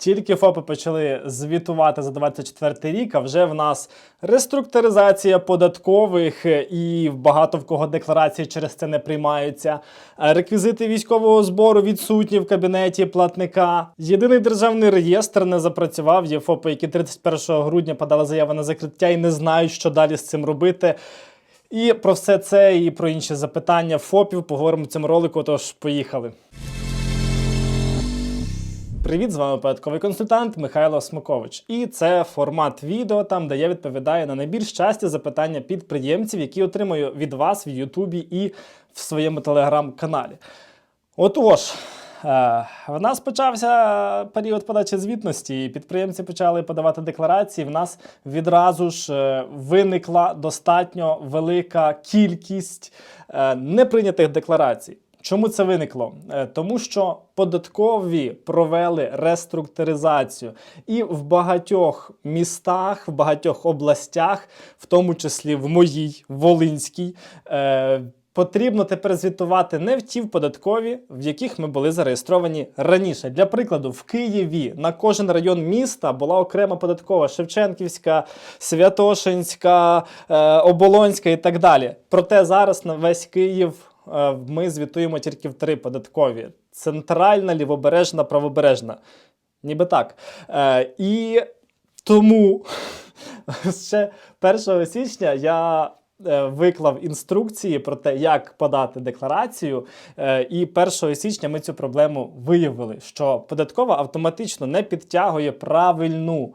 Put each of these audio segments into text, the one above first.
Тільки ФОПи почали звітувати за 24 рік, а вже в нас реструктуризація податкових е, і багато в кого декларації через це не приймаються. Е, Реквізити військового збору відсутні в кабінеті платника. Єдиний державний реєстр не запрацював. Є ФОПи, які 31 грудня подали заяву на закриття і не знають, що далі з цим робити. І про все це і про інші запитання ФОПів поговоримо в цьому ролику. Тож поїхали. Привіт, з вами податковий консультант Михайло Смокович. І це формат відео, там де я відповідаю на найбільш часті запитання підприємців, які отримую від вас в Ютубі і в своєму телеграм-каналі. Отож, е, в нас почався період подачі звітності, і підприємці почали подавати декларації. В нас відразу ж е, виникла достатньо велика кількість е, неприйнятих декларацій. Чому це виникло? Е, Тому що податкові провели реструктуризацію, і в багатьох містах, в багатьох областях, в тому числі в моїй Волинській, е, потрібно тепер звітувати не в ті податкові, в яких ми були зареєстровані раніше. Для прикладу, в Києві на кожен район міста була окрема податкова Шевченківська, Святошинська, е, Оболонська і так далі. Проте зараз на весь Київ ми звітуємо тільки в три податкові: центральна, лівобережна, правобережна. Ніби так. Е, і тому ще 1 січня я е, виклав інструкції про те, як подати декларацію. Е, І 1 січня ми цю проблему виявили, що податкова автоматично не підтягує правильну е,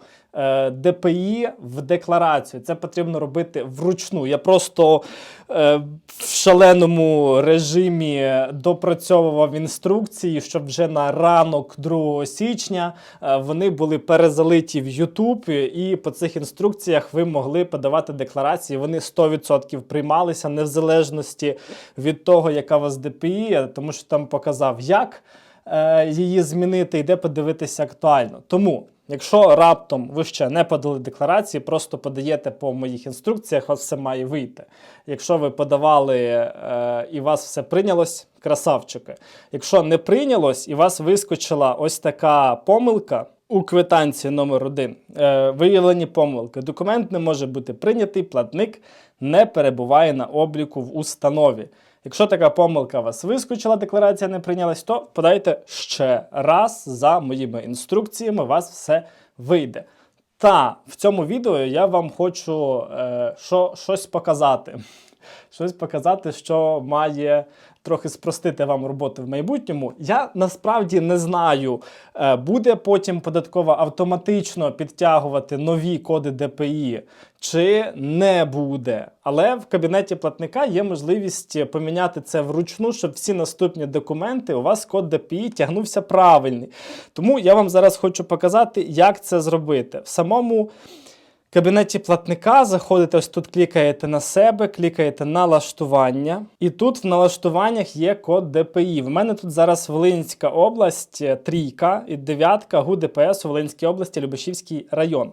ДПІ в декларацію. Це потрібно робити вручну. Я просто е, в шаленому режимі допрацьовував інструкції, щоб вже на ранок 2 січня е, вони були перезалиті в YouTube, і по цих інструкціях ви могли подавати декларації. Вони 100% приймалися не в залежності від того, яка у вас ДПІ, тому що там показав, як е, її змінити, і де подивитися актуально. Тому. Якщо раптом ви ще не подали декларації, просто подаєте по моїх інструкціях, у вас все має вийти. Якщо ви подавали е, і вас все прийнялось, красавчики. Якщо не прийнялось і вас вискочила ось така помилка у квитанції номер 1 е, виявлені помилки. Документ не може бути прийнятий, платник не перебуває на обліку в установі. Якщо така помилка вас вискочила, декларація не прийнялась, то подайте ще раз за моїми інструкціями, у вас все вийде. Та в цьому відео я вам хочу е, що, щось показати. Щось показати, що має трохи спростити вам роботу в майбутньому. Я насправді не знаю, е, буде потім податкова автоматично підтягувати нові коди ДПІ чи не буде. Але в кабінеті платника є можливість поміняти це вручну, щоб всі наступні документи у вас код ДПІ тягнувся правильний. Тому я вам зараз хочу показати, як це зробити. В самому кабінеті платника заходите ось тут, клікаєте на себе, клікаєте налаштування, і тут в налаштуваннях є код ДПІ. В мене тут зараз Волинська область, е, трійка і дев'ятка ГУ ДПС у Волинській області, Любешівський район.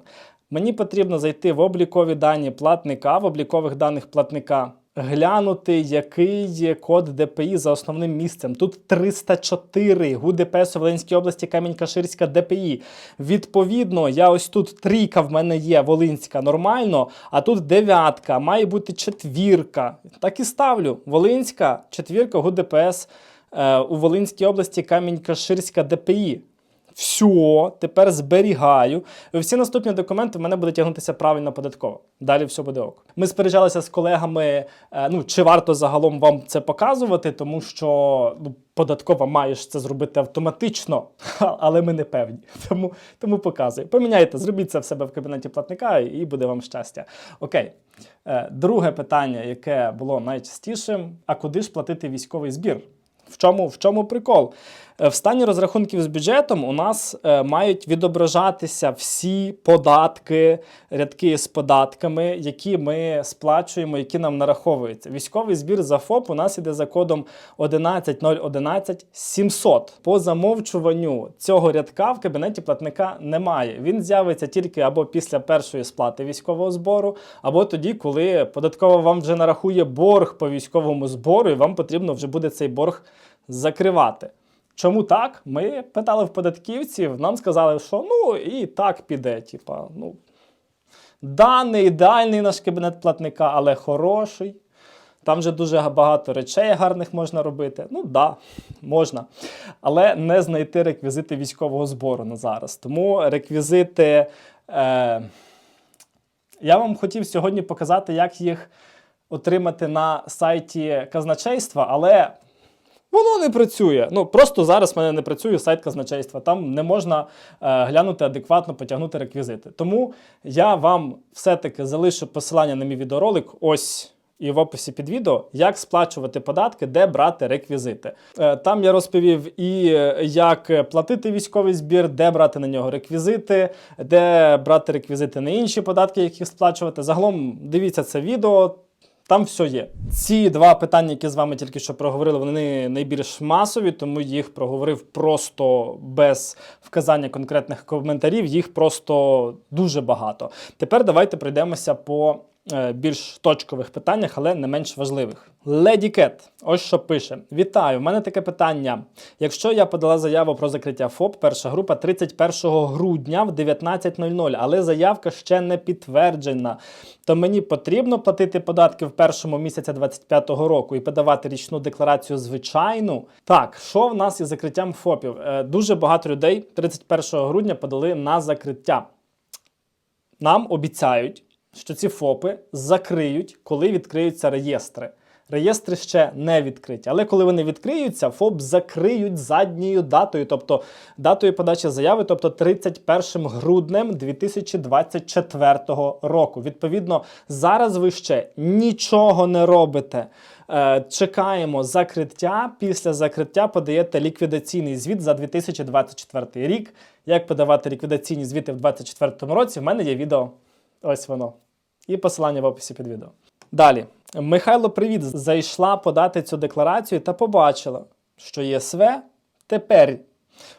Мені потрібно зайти в облікові дані платника, в облікових даних платника. Глянути, який є код ДПІ за основним місцем. Тут 304 ГУ у Волинській області, Камінь-Каширська ДПІ. Відповідно, я ось тут трійка в мене є, Волинська нормально, а тут дев'ятка, має бути четвірка. Так і ставлю. Волинська, четвірка ГУ ДПС е, у Волинській області, Камінь-Каширська ДПІ. Все, тепер зберігаю. Всі наступні документи в мене буде тягнутися правильно податково. Далі все буде ок. Ми сперечалися з колегами, е, ну чи варто загалом вам це показувати, тому що ну, податкова маєш це зробити автоматично, але ми не певні. Тому, тому показую. Поміняйте, зробіть це в себе в кабінеті платника, і буде вам щастя. Окей. Е, Друге питання, яке було найчастішим: а куди ж платити військовий збір? В чому, в чому прикол? Е, В стані розрахунків з бюджетом у нас е, мають відображатися всі податки, рядки з податками, які ми сплачуємо, які нам нараховуються. Військовий збір за ФОП у нас іде за кодом 11011700. 700. По замовчуванню цього рядка в кабінеті платника немає. Він з'явиться тільки або після першої сплати військового збору, або тоді, коли податкова вам вже нарахує борг по військовому збору, і вам потрібно вже буде цей борг закривати. Чому так? Ми питали в податківців, нам сказали, що ну і так піде. Типа, ну, да, не ідеальний наш кабінет платника, але хороший. Там вже дуже багато речей гарних можна робити. Ну да, можна. Але не знайти реквізити військового збору на зараз. Тому реквізити. Е, я вам хотів сьогодні показати, як їх отримати на сайті казначейства, але воно не працює. Ну просто зараз в мене не працює сайт казначейства. Там не можна е, глянути адекватно, потягнути реквізити. Тому я вам все-таки залишу посилання на мій відеоролик. Ось. І в описі під відео, як сплачувати податки, де брати реквізити. Е, Там я розповів і е, як платити військовий збір, де брати на нього реквізити, де брати реквізити на інші податки, які сплачувати. Загалом дивіться це відео. Там все є. Ці два питання, які з вами тільки що проговорили, вони найбільш масові, тому їх проговорив просто без вказання конкретних коментарів. Їх просто дуже багато. Тепер давайте пройдемося по більш точкових питаннях, але не менш важливих. Леді Кет, ось що пише: Вітаю! У мене таке питання. Якщо я подала заяву про закриття ФОП, перша група 31 грудня в 19.00, але заявка ще не підтверджена, то мені потрібно платити податки в першому місяці 25-го року і подавати річну декларацію звичайну. Так, що в нас із закриттям ФОПів? Е, Дуже багато людей 31 грудня подали на закриття. Нам обіцяють, що ці ФОПи закриють, коли відкриються реєстри. Реєстри ще не відкриті. Але коли вони відкриються, ФОП закриють задньою датою, тобто датою подачі заяви, тобто 31 груднем 2024 року. Відповідно, зараз ви ще нічого не робите. Е, Чекаємо закриття. Після закриття подаєте ліквідаційний звіт за 2024 рік. Як подавати ліквідаційні звіти в 2024 році? В мене є відео. Ось воно. І посилання в описі під відео. Далі. Михайло, привіт. Зайшла подати цю декларацію та побачила, що ЄСВ тепер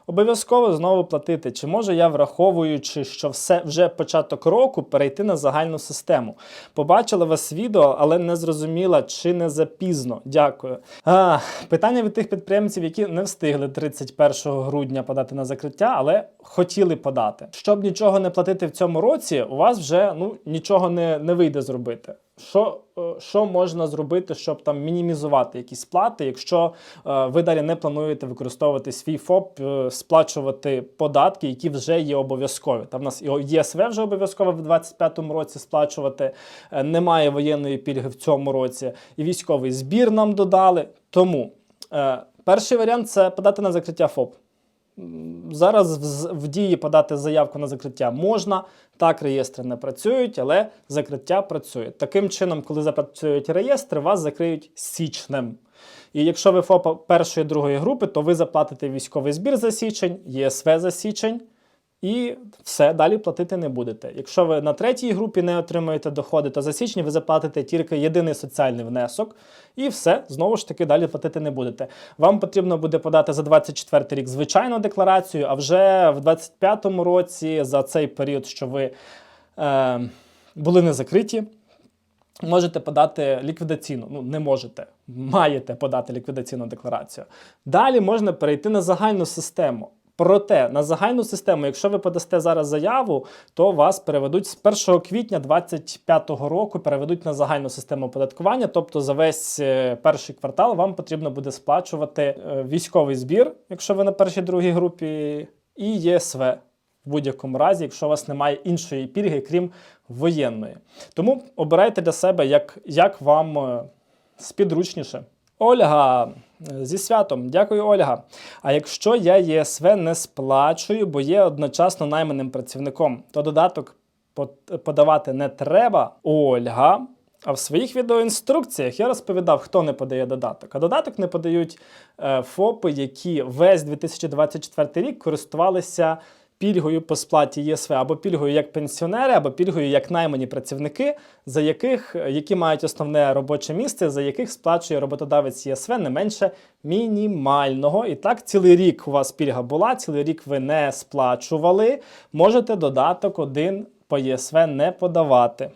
обов'язково знову платити. Чи можу я, враховуючи, що все вже початок року, перейти на загальну систему? Побачила вас відео, але не зрозуміла, чи не запізно. Дякую. А, питання від тих підприємців, які не встигли 31 грудня подати на закриття, але хотіли подати. Щоб нічого не платити в цьому році, у вас вже ну, нічого не, не вийде зробити. Що, е, що можна зробити, щоб там мінімізувати якісь сплати, якщо е, ви далі не плануєте використовувати свій ФОП, е, сплачувати податки, які вже є обов'язкові? Там в нас і ЄСВ вже обов'язково в 2025 році сплачувати. е, Немає воєнної пільги в цьому році, і військовий збір нам додали. Тому е, перший варіант це подати на закриття ФОП. Зараз в дії подати заявку на закриття можна. Так, реєстри не працюють, але закриття працює. Таким чином, коли запрацюють реєстри, вас закриють січнем. І якщо ви ФОП першої другої групи, то ви заплатите військовий збір за січень, ЄСВ за січень, і все, далі платити не будете. Якщо ви на третій групі не отримуєте доходи, то за січень ви заплатите тільки єдиний соціальний внесок, і все, знову ж таки, далі платити не будете. Вам потрібно буде подати за 24 рік звичайну декларацію, а вже в 25 році за цей період, що ви е, були не закриті. Можете подати ліквідаційну, ну не можете, маєте подати ліквідаційну декларацію. Далі можна перейти на загальну систему. Проте на загальну систему, якщо ви подасте зараз заяву, то вас переведуть з 1 квітня 2025 року, переведуть на загальну систему оподаткування. Тобто за весь е, перший квартал вам потрібно буде сплачувати е, військовий збір, якщо ви на першій другій групі, і ЄСВ в будь-якому разі, якщо у вас немає іншої пільги, крім воєнної. Тому обирайте для себе, як, як вам е, спідручніше. Ольга, е, зі святом, дякую, Ольга. А якщо я ЄСВ не сплачую, бо є одночасно найманим працівником, то додаток подавати не треба. Ольга. А в своїх відеоінструкціях я розповідав, хто не подає додаток. А додаток не подають е, ФОПи, які весь 2024 рік користувалися пільгою по сплаті ЄСВ або пільгою як пенсіонери, або пільгою як наймані працівники, за яких які мають основне робоче місце, за яких сплачує роботодавець ЄСВ не менше мінімального. І так, цілий рік у вас пільга була, цілий рік ви не сплачували. Можете додаток один по ЄСВ не подавати.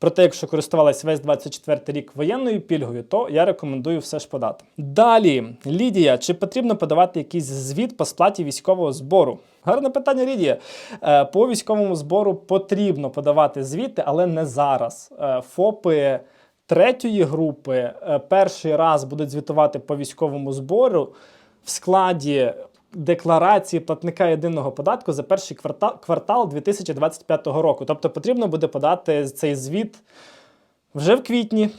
Проте, якщо користувалась весь 24 рік воєнною пільгою, то я рекомендую все ж подати. Далі, Лідія, чи потрібно подавати якийсь звіт по сплаті військового збору? Гарне питання, Лідія. Е, По військовому збору потрібно подавати звіти, але не зараз. Е, ФОПи третьої групи е, перший раз будуть звітувати по військовому збору в складі декларації платника єдиного податку за перший квартал, квартал 2025 року. Тобто потрібно буде подати цей звіт вже в квітні.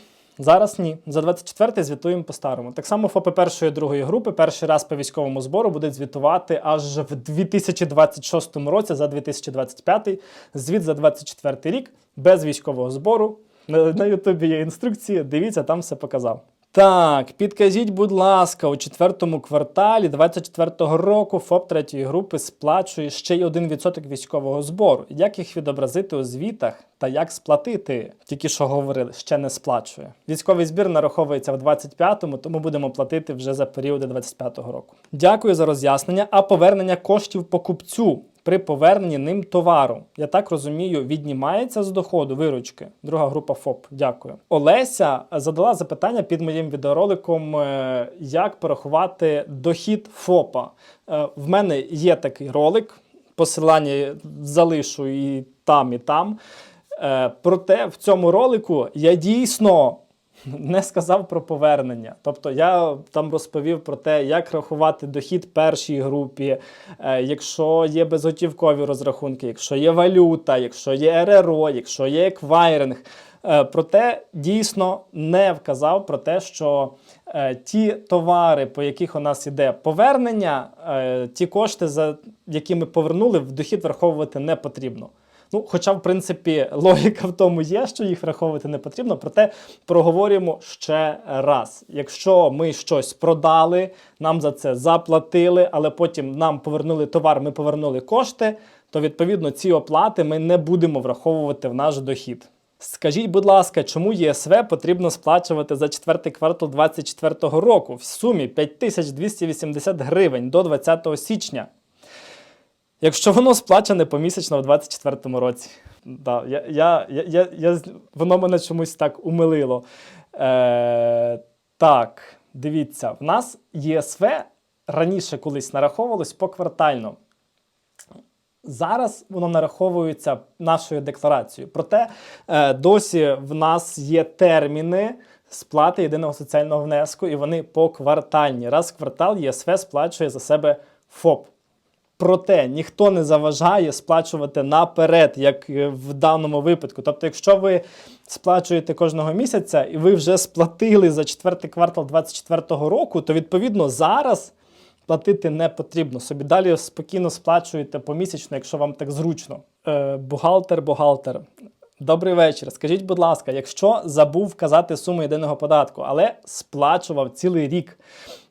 Зараз ні. За 24 звітуємо по-старому. Так само ФОПи першої і другої групи перший раз по військовому збору будуть звітувати аж в 2026 році за 2025, звіт за 24 рік без військового збору. На Ютубі є інструкції, дивіться, там все показав. Так, підкажіть, будь ласка, у четвертому кварталі 24-го року ФОП третьої групи сплачує ще й 1% військового збору. Як їх відобразити у звітах та як сплатити? Тільки що говорили, ще не сплачує. Військовий збір нараховується в 25-му, тому будемо платити вже за періоди 25-го року. Дякую за роз'яснення. А повернення коштів покупцю при поверненні ним товару. Я так розумію, віднімається з доходу виручки. Друга група ФОП. Дякую. Олеся задала запитання під моїм відеороликом, е, як порахувати дохід ФОПа. Е, В мене є такий ролик. Посилання залишу і там, і там. Е, Проте в цьому ролику я дійсно не сказав про повернення. Тобто я там розповів про те, як рахувати дохід першій групі, е, якщо є безготівкові розрахунки, якщо є валюта, якщо є РРО, якщо є еквайринг. Е, Проте дійсно не вказав про те, що е, ті товари, по яких у нас іде повернення, ті кошти, за які ми повернули, в дохід враховувати не потрібно. Ну, хоча, в принципі, логіка в тому є, що їх враховувати не потрібно, проте проговорюємо ще раз. Якщо ми щось продали, нам за це заплатили, але потім нам повернули товар, ми повернули кошти, то відповідно ці оплати ми не будемо враховувати в наш дохід. Скажіть, будь ласка, чому ЄСВ потрібно сплачувати за четвертий квартал 2024 року в сумі 5280 гривень до 20 січня? Якщо воно сплачене помісячно в 2024 році. Да, я, я, я, я, я, воно мене чомусь так умилило. Е, так, дивіться, в нас ЄСВ раніше колись нараховувалось поквартально. Зараз воно нараховується нашою декларацією. Проте е, досі в нас є терміни сплати єдиного соціального внеску, і вони поквартальні. Раз в квартал ЄСВ сплачує за себе ФОП. Проте ніхто не заважає сплачувати наперед, як е, в даному випадку. Тобто, якщо ви сплачуєте кожного місяця і ви вже сплатили за четвертий квартал 2024 року, то відповідно зараз платити не потрібно. Собі далі спокійно сплачуєте помісячно, якщо вам так зручно. Е, бухгалтер, бухгалтер. Добрий вечір. Скажіть, будь ласка, якщо забув вказати суму єдиного податку, але сплачував цілий рік,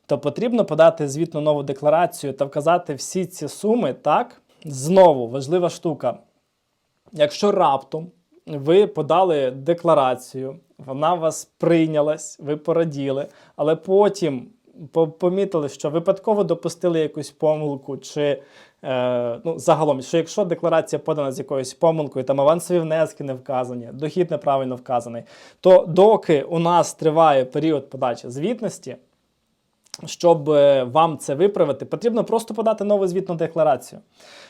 то потрібно подати звітну нову декларацію та вказати всі ці суми, так? Знову важлива штука. Якщо раптом ви подали декларацію, вона у вас прийнялась, ви пораділи, але потім помітили, що випадково допустили якусь помилку, чи е, ну, загалом, що якщо декларація подана з якоюсь помилкою, там авансові внески не вказані, дохід неправильно вказаний, то доки у нас триває період подачі звітності, щоб е, вам це виправити, потрібно просто подати нову звітну декларацію.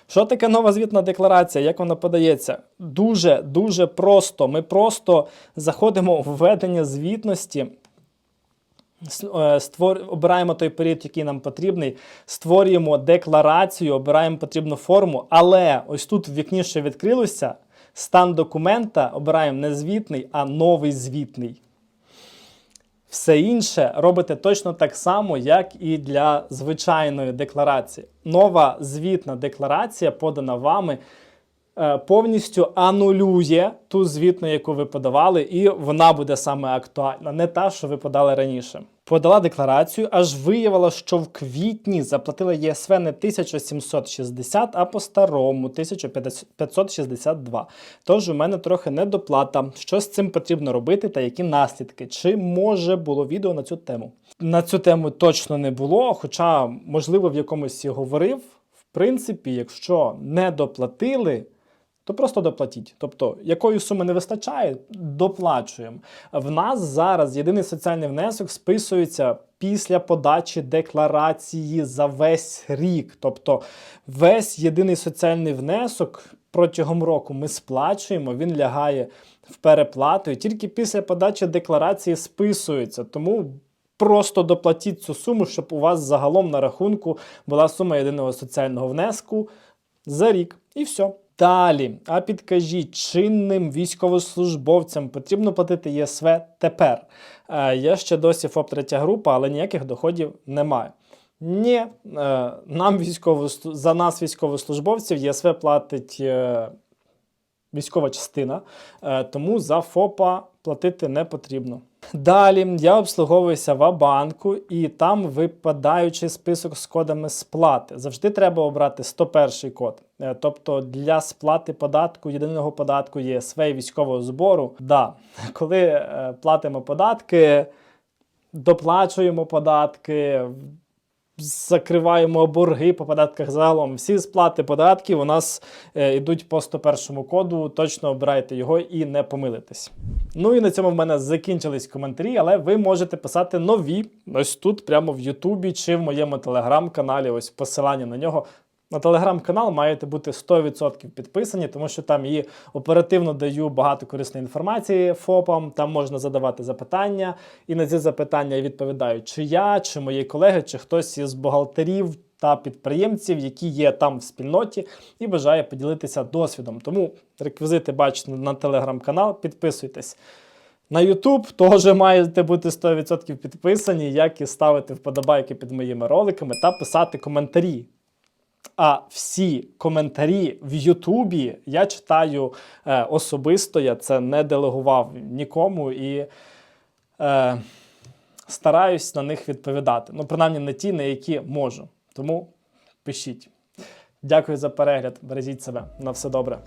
Що таке нова звітна декларація? Як вона подається? Дуже дуже просто. Ми просто заходимо в введення звітності. е, Створ... Обираємо той період, який нам потрібний, створюємо декларацію, обираємо потрібну форму, але ось тут в вікні, що відкрилося, стан документа обираємо не звітний, а новий звітний. Все інше робите точно так само, як і для звичайної декларації. Нова звітна декларація, подана вами, повністю анулює ту звітну, яку ви подавали, і вона буде саме актуальна, не та, що ви подали раніше. Подала декларацію, аж виявила, що в квітні заплатила ЄСВ не 1760, а по-старому 1562. Тож у мене трохи недоплата. Що з цим потрібно робити та які наслідки? Чи може було відео на цю тему? На цю тему точно не було, хоча, можливо, в якомусь і говорив. В принципі, якщо не доплатили, то просто доплатіть. Тобто, якої суми не вистачає, доплачуємо. В нас зараз єдиний соціальний внесок списується після подачі декларації за весь рік. Тобто, весь єдиний соціальний внесок протягом року ми сплачуємо, він лягає в переплату, і тільки після подачі декларації списується. Тому просто доплатіть цю суму, щоб у вас загалом на рахунку була сума єдиного соціального внеску за рік. І все. Далі, а підкажіть, чинним військовослужбовцям потрібно платити ЄСВ тепер. Е, я ще досі ФОП третя група, але ніяких доходів немає. Ні, е, нам військово, за нас, військовослужбовців, ЄСВ платить е, військова частина, е, тому за ФОПа платити не потрібно. Далі я обслуговуюся в банку і там випадаючий список з кодами сплати. Завжди треба обрати 101 код. Е, Тобто для сплати податку, єдиного податку ЄСВ і військового збору. Да, коли е, платимо податки, доплачуємо податки, закриваємо борги по податках загалом. Всі сплати податків у нас е, йдуть по 101 коду. Точно обирайте його і не помилитесь. Ну і на цьому в мене закінчились коментарі, але ви можете писати нові ось тут, прямо в Ютубі чи в моєму телеграм-каналі. Ось посилання на нього. На телеграм-канал маєте бути 100% підписані, тому що там і оперативно даю багато корисної інформації ФОПам. Там можна задавати запитання, і на ці запитання відповідаю чи я, чи мої колеги, чи хтось із бухгалтерів та підприємців, які є там в спільноті і бажає поділитися досвідом. Тому реквізити бачите на телеграм-канал, підписуйтесь. На YouTube теж маєте бути 100% підписані, як і ставити вподобайки під моїми роликами та писати коментарі. А всі коментарі в Ютубі я читаю е, особисто, я це не делегував нікому і е, стараюсь на них відповідати. Ну, принаймні на ті, на які можу. Тому пишіть. Дякую за перегляд. Бережіть себе. На все добре.